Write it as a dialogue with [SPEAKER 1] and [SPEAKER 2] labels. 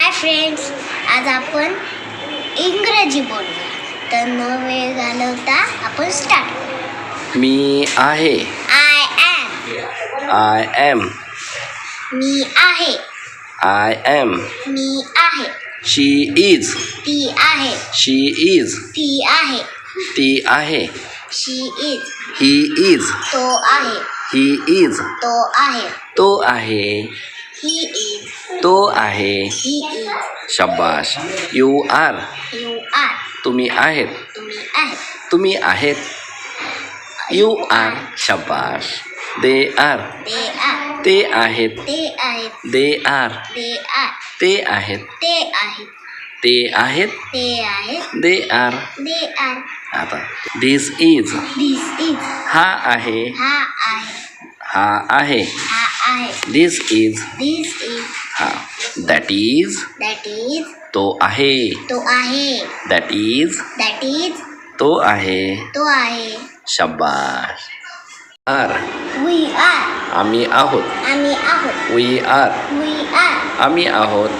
[SPEAKER 1] Hi friends आज आपण इंग्रजी बोलूया. तर न वेळ घालवता आपण स्टार्ट करू.
[SPEAKER 2] मी आहे.
[SPEAKER 1] आय ॲम
[SPEAKER 2] आय एम
[SPEAKER 1] मी आहे.
[SPEAKER 2] आय एम
[SPEAKER 1] मी आहे.
[SPEAKER 2] शी इज
[SPEAKER 1] ती आहे.
[SPEAKER 2] शी इज
[SPEAKER 1] ती आहे.
[SPEAKER 2] ती आहे.
[SPEAKER 1] शी इज
[SPEAKER 2] ही इज
[SPEAKER 1] तो आहे.
[SPEAKER 2] ही इज
[SPEAKER 1] तो आहे.
[SPEAKER 2] तो आहे. तो आहे शब्बाश यू आर तुम्ही आहेत.
[SPEAKER 1] तुम्ही आहे
[SPEAKER 2] तुम्ही आहेत. यू आर शब्बाश दे आर
[SPEAKER 1] ते
[SPEAKER 2] आहेत. दे आर
[SPEAKER 1] ते
[SPEAKER 2] आहेत.
[SPEAKER 1] ते आहेत.
[SPEAKER 2] दे आर आता दिस इज
[SPEAKER 1] हा आहे.
[SPEAKER 2] हा आहे.
[SPEAKER 1] हा आहे.
[SPEAKER 2] दिस इज
[SPEAKER 1] दिस इज
[SPEAKER 2] हा. दॅट इज
[SPEAKER 1] दॅट इज
[SPEAKER 2] तो आहे.
[SPEAKER 1] तो आहे.
[SPEAKER 2] दॅट इज
[SPEAKER 1] दॅट इज
[SPEAKER 2] तो आहे.
[SPEAKER 1] तो आहे.
[SPEAKER 2] शब्बाश आर
[SPEAKER 1] वी आर
[SPEAKER 2] आम्ही आहोत.
[SPEAKER 1] आम्ही आहोत.
[SPEAKER 2] वी आर
[SPEAKER 1] वी आर
[SPEAKER 2] आम्ही आहोत.